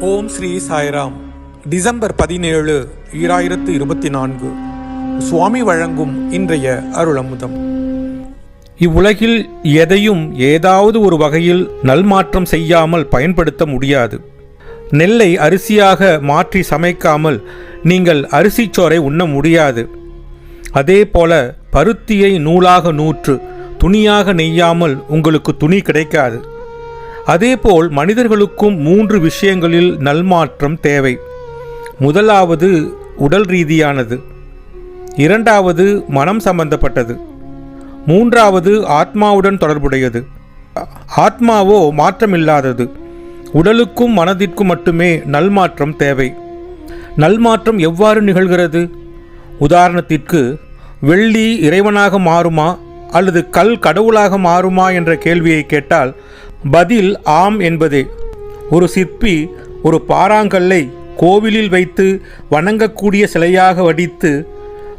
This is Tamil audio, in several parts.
ஓம் ஸ்ரீ சாய்ராம். டிசம்பர் பதினேழு ஈராயிரத்து இருபத்தி நான்கு. சுவாமி வழங்கும் இன்றைய அருளமுதம். இவ்வுலகில் எதையும் ஏதாவது ஒரு வகையில் நல்மாற்றம் செய்யாமல் பயன்படுத்த முடியாது. நெல்லை அரிசியாக மாற்றி சமைக்காமல் நீங்கள் அரிசிச்சோரை உண்ண முடியாது. அதே போல பருத்தியை நூலாக நூற்று துணியாக நெய்யாமல் உங்களுக்கு துணி கிடைக்காது. அதேபோல் மனிதர்களுக்கும் மூன்று விஷயங்களில் நல்மாற்றம் தேவை. முதலாவது உடல் ரீதியானது. இரண்டாவது மனம் சம்பந்தப்பட்டது. மூன்றாவது ஆத்மாவுடன் தொடர்புடையது. ஆத்மாவோ மாற்றமில்லாதது. உடலுக்கும் மனதிற்கும் மட்டுமே நல்மாற்றம் தேவை. நல்மாற்றம் எவ்வாறு நிகழ்கிறது? உதாரணத்திற்கு வெள்ளி இறைவனாக மாறுமா அல்லது கல் கடவுளாக மாறுமா என்ற கேள்வியை கேட்டால் பதில் ஆம் என்பதே. ஒரு சிற்பி ஒரு பாறாங்கல்லை கோவிலில் வைத்து வணங்கக்கூடிய சிலையாக வடித்து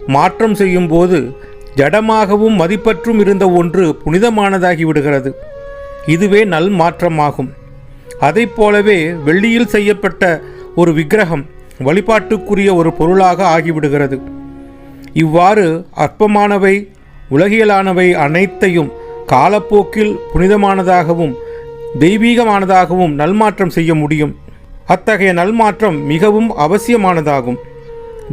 மாற்றம் செய்யும்போது ஜடமாகவும் மதிப்பற்றும் இருந்த ஒன்று புனிதமானதாகி விடுகிறது. இதுவே நல் மாற்றமாகும். அதைப் போலவே வெள்ளியில் செய்யப்பட்ட ஒரு விக்கிரகம் வழிபாட்டுக்குரிய ஒரு பொருளாக ஆகிவிடுகிறது. இவ்வாறு அற்பமானவை உலகியலானவை அனைத்தையும் காலப்போக்கில் புனிதமானதாகவும் தெய்வீகமானதாகவும் நல்மாற்றம் செய்ய முடியும். அத்தகைய நல்மாற்றம் மிகவும் அவசியமானதாகும்.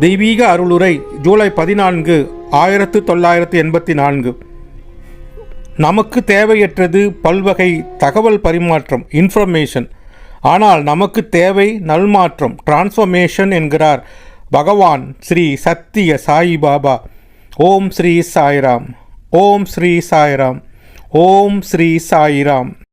தெய்வீக அருளுரை ஜூலை பதினான்கு ஆயிரத்து தொள்ளாயிரத்து எண்பத்தி நான்கு. நமக்கு தேவையற்றது பல்வகை தகவல் பரிமாற்றம் இன்ஃபர்மேஷன் ஆனால் நமக்கு தேவை நல்மாற்றம் டிரான்ஸ்ஃபர்மேஷன் என்கிறார் பகவான் ஸ்ரீ சத்திய சாய் பாபா. ஓம் ஸ்ரீ சாய்ராம் ஓம் ஸ்ரீ சாய்ராம் ஓம் ஸ்ரீ சாய்ராம்.